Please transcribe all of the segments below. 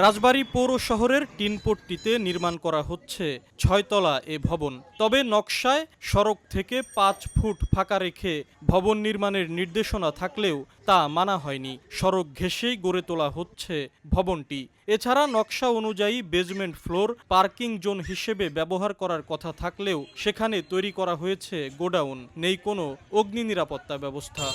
রাজবাড়ী পৌর শহরের টিনপট্টিতে নির্মাণ করা হচ্ছে ছয়তলা এ ভবন। তবে নকশায় সড়ক থেকে পাঁচ ফুট ফাঁকা রেখে ভবন নির্মাণের নির্দেশনা থাকলেও তা মানা হয়নি। সড়ক ঘেঁষেই গড়ে তোলা হচ্ছে ভবনটি। এছাড়া নকশা অনুযায়ী বেজমেন্ট ফ্লোর পার্কিং জোন হিসেবে ব্যবহার করার কথা থাকলেও সেখানে তৈরি করা হয়েছে গোডাউন। নেই কোনো অগ্নি নিরাপত্তা ব্যবস্থা।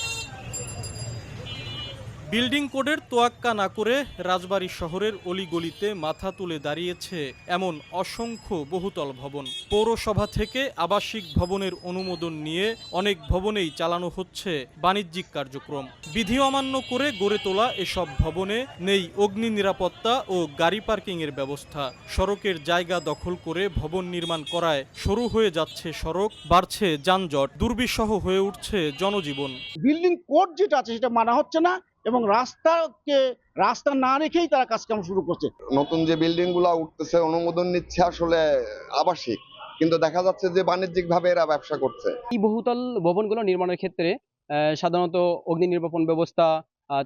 বিল্ডিং কোডের তোয়াক্কা না করে রাজবাড়ী শহরের অলিগলিতে মাথা তুলে দাঁড়িয়েছে এমন অসংখ্য বহুতল ভবন। পৌরসভা থেকে আবাসিক ভবনের অনুমোদন নিয়ে অনেক ভবনেই চালানো হচ্ছে বাণিজ্যিক কার্যক্রম। বিধি অমান্য করে গড়ে তোলা এসব ভবনে নেই অগ্নি নিরাপত্তা ও গাড়ি পার্কিংয়ের ব্যবস্থা। সড়কের জায়গা দখল করে ভবন নির্মাণ করায় সরু হয়ে যাচ্ছে সড়ক, বাড়ছে যানজট, দুর্বিষহ হয়ে উঠছে জনজীবন। বিল্ডিং কোড যেটা আছে সেটা মানা হচ্ছে না এবং রাস্তাকে রাস্তা না রেখেই তারা কাজকাম শুরু করছে। নতুন যে বিল্ডিংগুলা উঠতেছে অনুমোদন নিচ্ছে আসলে আবাসিক। কিন্তু দেখা যাচ্ছে যে বাণিজ্যিক ভাবে এরা ব্যবসা করছে। এই বহুতল ভবনগুলো নির্মাণের ক্ষেত্রে আহ, সাধারণত অগ্নি নির্বাপন ব্যবস্থা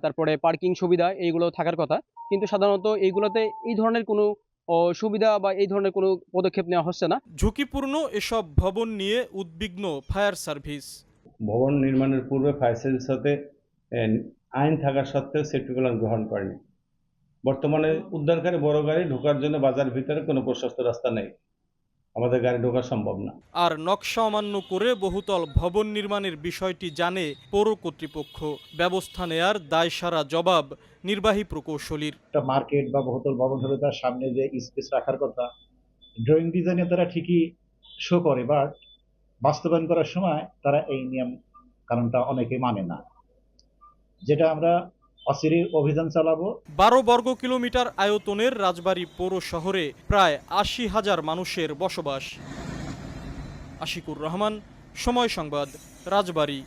তারপরে পার্কিং সুবিধা এইগুলো থাকার কথা। কিন্তু সাধারণত এইগুলোতে এই ধরনের কোনো সুবিধা বা এই ধরনের কোনো পদক্ষেপ নেওয়া হচ্ছে না। ঝুঁকিপূর্ণ এসব ভবন নিয়ে উদ্বিগ্ন ফায়ার সার্ভিস। ভবন নির্মাণের পূর্বে ফায়ার সার্ভিস সাথে আইন থাকা সত্ত্বেও সেফটি প্ল্যান গ্রহণ করেনি। বর্তমানে উদ্ধারকারী বড় গাড়ি ঢোকার জন্য বাজার ভিতরে কোনো প্রশস্ত রাস্তা নেই। আমাদের গাড়ি ঢোকা সম্ভব না। আর নকশা অমান্য করে বহুতল ভবন নির্মাণের বিষয়টি জানে পৌর কর্তৃপক্ষ। ব্যবস্থা নেয়ার দায় সারা জবাব নির্বাহী প্রকৌশলীর। একটা মার্কেট বা বহুতল ভবন হলে তার সামনে যে স্পেস রাখার কথা ড্রয়িং ডিজাইনে তারা ঠিকই শো করে বাট বাস্তবায়ন করার সময় তারা এই নিয়ম কারণটা অনেকে মানে না। যেটা আমরা অভিযান চালাবো। বারো বর্গ কিলোমিটার আয়তনের রাজবাড়ী পৌর শহরে প্রায় আশি হাজার মানুষের বসবাস। আশিকুর রহমান, সময় সংবাদ, রাজবাড়ী।